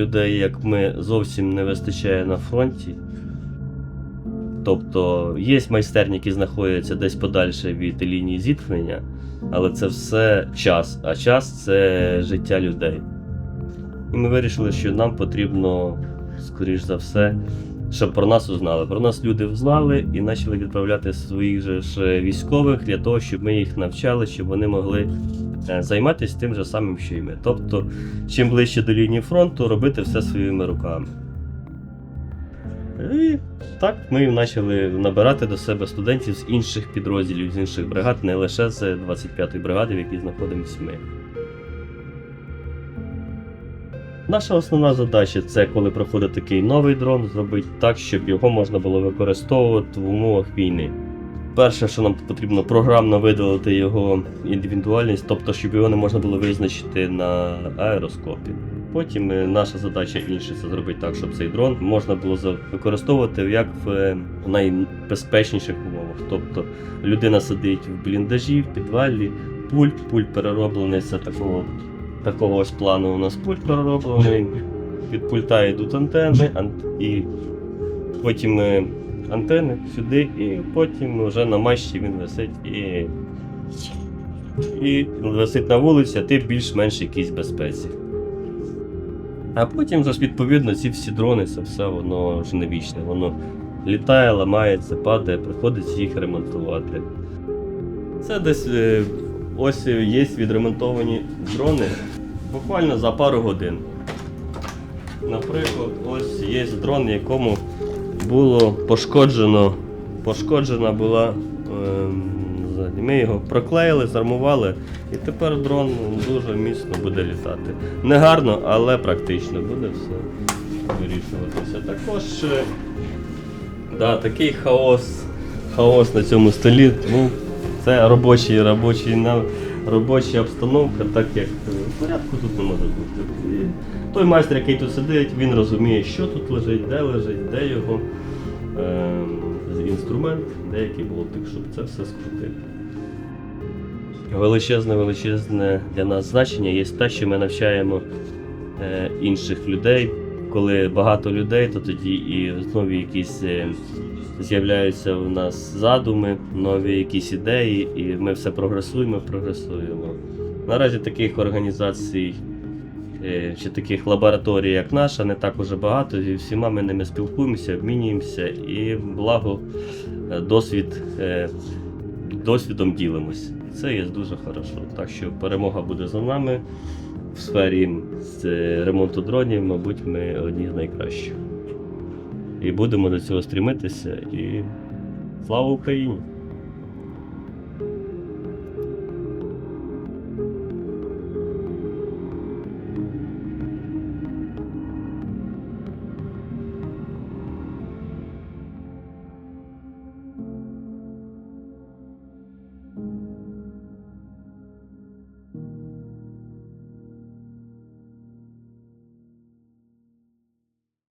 людей, як ми, зовсім не вистачає на фронті. Тобто є майстерні, які знаходяться десь подальше від лінії зіткнення, але це все час, а час це життя людей. І ми вирішили, що нам потрібно, скоріш за все, щоб про нас узнали. Про нас люди знали і почали відправляти своїх же ж військових для того, щоб ми їх навчали, щоб вони могли займатися тим же самим, що і ми. Тобто, чим ближче до лінії фронту, робити все своїми руками. І так ми почали набирати до себе студентів з інших підрозділів, з інших бригад, не лише з 25-ї бригади, в якій знаходимося ми. Наша основна задача це, коли проходить такий новий дрон, зробити так, щоб його можна було використовувати в умовах війни. Перше, що нам потрібно програмно видалити його індивідуальність, тобто, щоб його не можна було визначити на аероскопі. Потім е, наша задача інша це зробити так, щоб цей дрон можна було використовувати як в е, найбезпечніших умовах. Тобто людина сидить в бліндажі, в підвалі, пульт, пульт перероблений з такого, такого ось плану. У нас пульт перероблений. Від пульта йдуть антени, ан- і потім е, антени сюди, і потім вже на мащі він висить і, і висить на вулиці, а ти більш-менш якійсь безпеці. А потім ж відповідно ці всі дрони, це все воно ж не вічне. Воно літає, ламається, падає, приходиться їх ремонтувати. Це десь е, ось є відремонтовані дрони буквально за пару годин. Наприклад, ось є дрон, якому було пошкоджено, пошкоджена була. ем. Ми його проклеїли, зармували, і тепер дрон дуже міцно буде літати. Не гарно, але практично буде все вирішуватися. Також е, да, такий хаос, хаос на цьому столі. Ну, це робочий, робочий, робоча обстановка, так як е, порядку тут не може бути. Той майстер, який тут сидить, він розуміє, що тут лежить, де лежить, де його е, інструмент, де який болтик, щоб це все скрутити. Величезне, величезне для нас значення є те, що ми навчаємо е, інших людей. Коли багато людей, то тоді і нові якісь е, з'являються в нас задуми, нові якісь ідеї, і ми все прогресуємо, прогресуємо. Наразі таких організацій е, чи таких лабораторій, як наша, не так уже багато. Зі всіма ми ними спілкуємося, обмінюємося і благо е, досвід, досвідом ділимось. Це є дуже хорошо. Так що перемога буде за нами. В сфері е, ремонту дронів, мабуть, ми одні з найкращих. І будемо до цього стрімитися. І слава Україні!